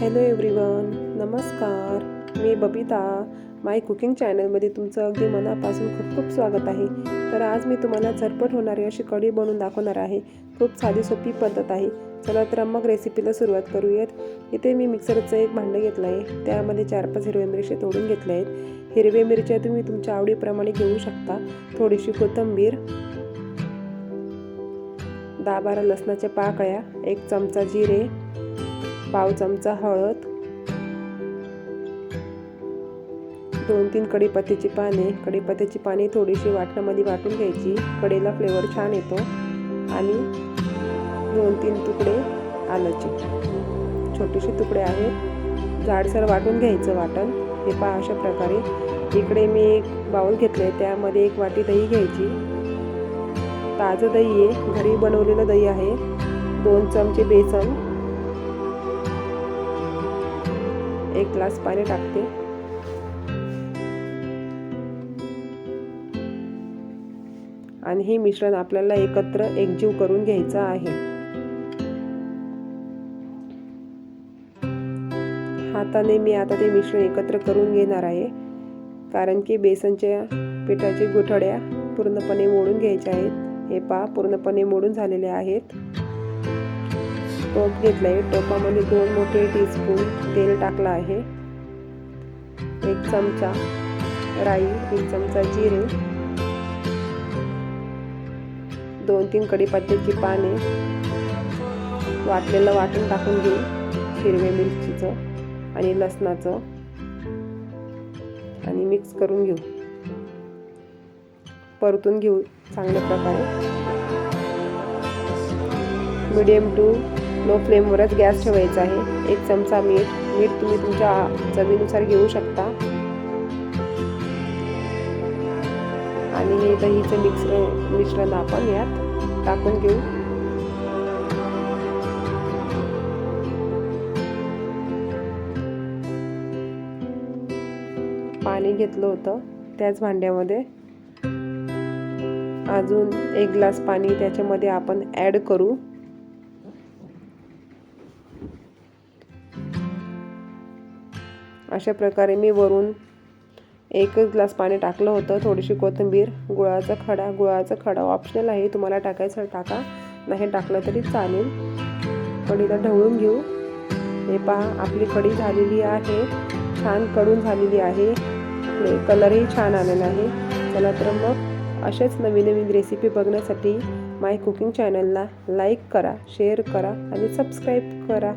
Hello everyone नमस्कार. मी बबिता. माय cooking चॅनलमध्ये तुमचं अगदी मनापासून खूप खूप स्वागत आहे. तर आज मी तुम्हाला झटपट होणारी अशी कढी बनवून दाखवणार आहे. खूप साधी सोपी पद्धत आहे. चला तर मग रेसिपीला सुरुवात करूयात. इथे मी मिक्सरचं एक भांडं घेतलं आहे त्यामध्ये चार पाच हिरव्या मिरच्या तोडून घेतल्या आहेत हिरव्या मिरच्या तुम्ही तुमच्या आवडीप्रमाणे घेऊ शकता. थोडीशी कोथिंबीर दहा बारा लसणाच्या पाकळ्या एक चमचा जिरे पाव चमचा हळद दोन तीन कडीपत्त्याची पाने. कढीपत्त्याची पाने थोडीशी वाटणामध्ये वाटून घ्यायची. कडेला फ्लेवर छान येतो. आणि दोन तीन तुकडे आलंचे. छोटेसे तुकडे आहेत. जाडसर वाटून घ्यायचं वाटण. हे पहा अशा प्रकारे. इकडे मी एक बाऊल घेतले त्यामध्ये एक वाटी दही घ्यायची. ताजं दही आहे. घरी बनवलेलं दही आहे. दोन चमचे बेसन. एक ग्लास पाणी टाकते. आणि हे मिश्रण आपल्याला एकत्र एकजीव करून घ्यायचं आहे. हाताने मी आता ते मिश्रण एकत्र करून घेणार आहे. कारण की बेसनच्या पिठाच्या गुठड्या पूर्णपणे मोडून घ्यायच्या आहेत. हे पा पूर्णपणे मोडून झालेले आहेत. टोप घेतला आहे टोपामध्ये दोन मोठे टीस्पून तेल टाकलं आहे. एक चमचा राई एक चमचा जिरे दोन तीन कडीपत्त्याची पाने वाटलेलं वाटून टाकून घेऊ हिरव्या मिरचीचं आणि लसणाचं. आणि मिक्स करून घेऊ. परतून घेऊ चांगल्या प्रकारे. मिडियम टू लो फ्लेमवरच गॅस ठेवायचा आहे. एक चमचा मीठ मीठ तुम्ही तुमच्या चवीनुसार घेऊ शकता. आणि हे दहीचं मिक्सर मिश्रण आपण यात टाकून घेऊ. पाणी घेतलं होतं त्याच भांड्यामध्ये. अजून एक ग्लास पाणी त्याच्यामध्ये आपण ॲड करू. अशा प्रकारे मी वरून एकच ग्लास पाणी टाकलं होतं. थोडीशी कोथिंबीर गुळाचा खडा. गुळाचा खडा ऑप्शनल आहे. तुम्हाला टाकायचं टाका. नाही टाकलं तरी चालेल. कढीला ढवळून घेऊ. हे पहा आपली कढी झालेली आहे. छानकडून झालेली आहे. कलरही छान आलेला आहे. चला तर मग असेच नवीन नवीन रेसिपी बघण्यासाठी माय कुकिंग चॅनलला लाईक करा शेअर करा आणि सबस्क्राईब करा.